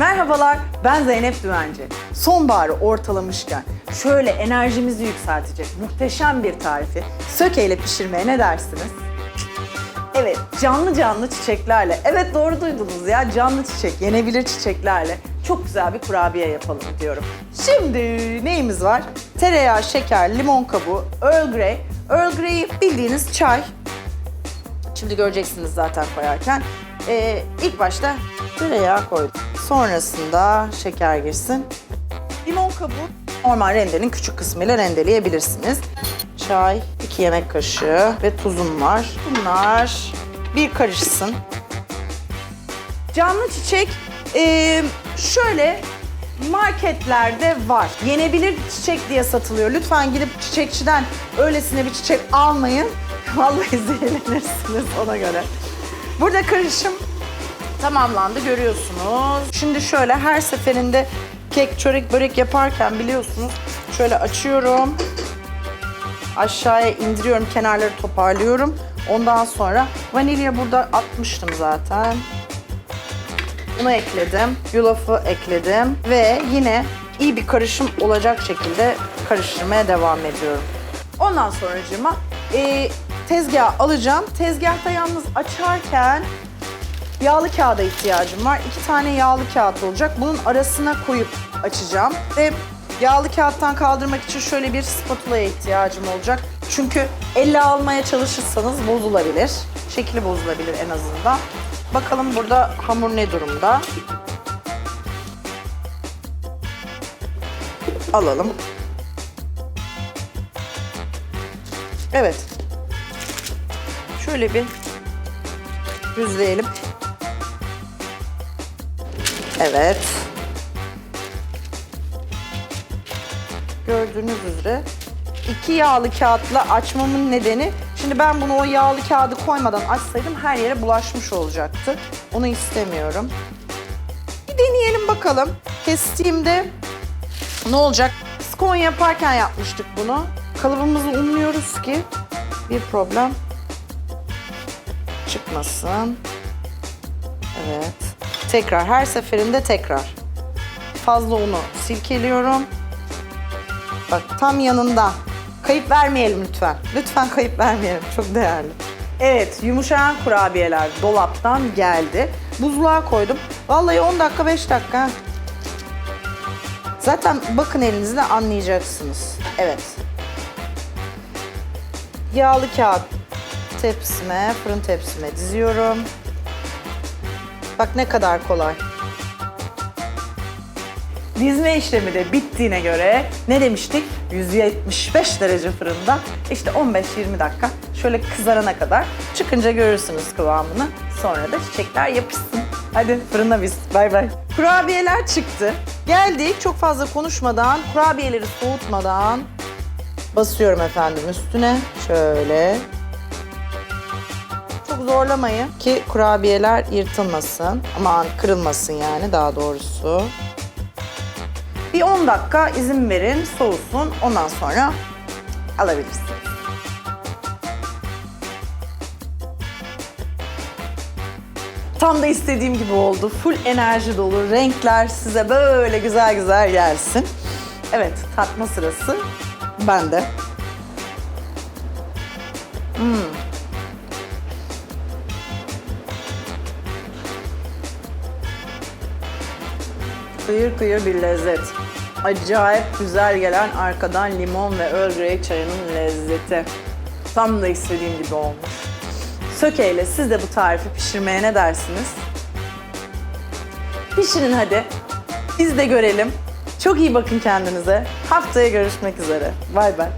Merhabalar, ben Zeynep Düvenci. Sonbaharı ortalamışken şöyle enerjimizi yükseltecek muhteşem bir tarifi söke ile pişirmeye ne dersiniz? Evet, canlı canlı çiçeklerle. Evet doğru duydunuz ya, canlı çiçek, yenebilir çiçeklerle çok güzel bir kurabiye yapalım diyorum. Şimdi neyimiz var? Tereyağı, şeker, limon kabuğu, Earl Grey. Earl Grey'i bildiğiniz çay. Şimdi göreceksiniz zaten koyarken. Ee, ilk başta tereyağı koydum. Sonrasında şeker girsin. Limon kabuğu normal rendenin küçük kısmıyla rendeleyebilirsiniz. Çay, 2 yemek kaşığı ve tuzum var. Bunlar bir karışsın. Canlı çiçek ee, şöyle marketlerde var. Yenebilir çiçek diye satılıyor. Lütfen gidip çiçekçiden öylesine bir çiçek almayın. Vallahi zehirlenirsiniz ona göre. Burada karışım tamamlandı görüyorsunuz. Şimdi şöyle her seferinde kek, çörek, börek yaparken biliyorsunuz şöyle açıyorum. Aşağıya indiriyorum, kenarları toparlıyorum. Ondan sonra vanilya burada atmıştım zaten. Bunu ekledim. Yulafı ekledim. Ve yine iyi bir karışım olacak şekilde karıştırmaya devam ediyorum. Ondan sonracığıma e, tezgah alacağım. Tezgahta yalnız açarken yağlı kağıda ihtiyacım var. İki tane yağlı kağıt olacak. Bunun arasına koyup açacağım. Ve yağlı kağıttan kaldırmak için şöyle bir spatula'ya ihtiyacım olacak. Çünkü elle almaya çalışırsanız bozulabilir. Şekli bozulabilir en azından. Bakalım burada hamur ne durumda? Alalım. Evet. Şöyle bir düzleyelim. Evet. Gördüğünüz üzere iki yağlı kağıtla açmamın nedeni şimdi ben bunu o yağlı kağıdı koymadan açsaydım her yere bulaşmış olacaktı. Onu istemiyorum. Bir deneyelim bakalım. Kestiğimde ne olacak? Skon yaparken yapmıştık bunu. Kalıbımızı unluyoruz ki bir problem çıkmasın. Evet. Tekrar her seferinde tekrar. Fazla unu silkeliyorum. Bak tam yanında. Kayıp vermeyelim lütfen. Lütfen kayıp vermeyelim. Çok değerli. Evet, yumuşayan kurabiyeler dolaptan geldi. Buzluğa koydum. Vallahi 10 dakika 5 dakika. Zaten bakın elinizle anlayacaksınız. Evet. Yağlı kağıt tepsime, fırın tepsime diziyorum. Bak ne kadar kolay. Dizme işlemi de bittiğine göre ne demiştik? 175 derece fırında işte 15-20 dakika şöyle kızarana kadar çıkınca görürsünüz kıvamını. Sonra da çiçekler yapışsın. Hadi fırına biz. Bay bay. Kurabiyeler çıktı. Geldik çok fazla konuşmadan, kurabiyeleri soğutmadan basıyorum efendim üstüne. Şöyle. Zorlamayın ki kurabiyeler yırtılmasın. Aman kırılmasın yani daha doğrusu. Bir 10 dakika izin verin, soğusun. Ondan sonra alabilirsiniz. Tam da istediğim gibi oldu. Full enerji dolu, renkler size böyle güzel güzel gelsin. Evet, tatma sırası bende. Kıyır kıyır bir lezzet. Acayip güzel gelen arkadan limon ve Earl Grey çayının lezzeti. Tam da istediğim gibi olmuş. Sökeyle siz de bu tarifi pişirmeye ne dersiniz? Pişirin hadi. Biz de görelim. Çok iyi bakın kendinize. Haftaya görüşmek üzere. Bay bay.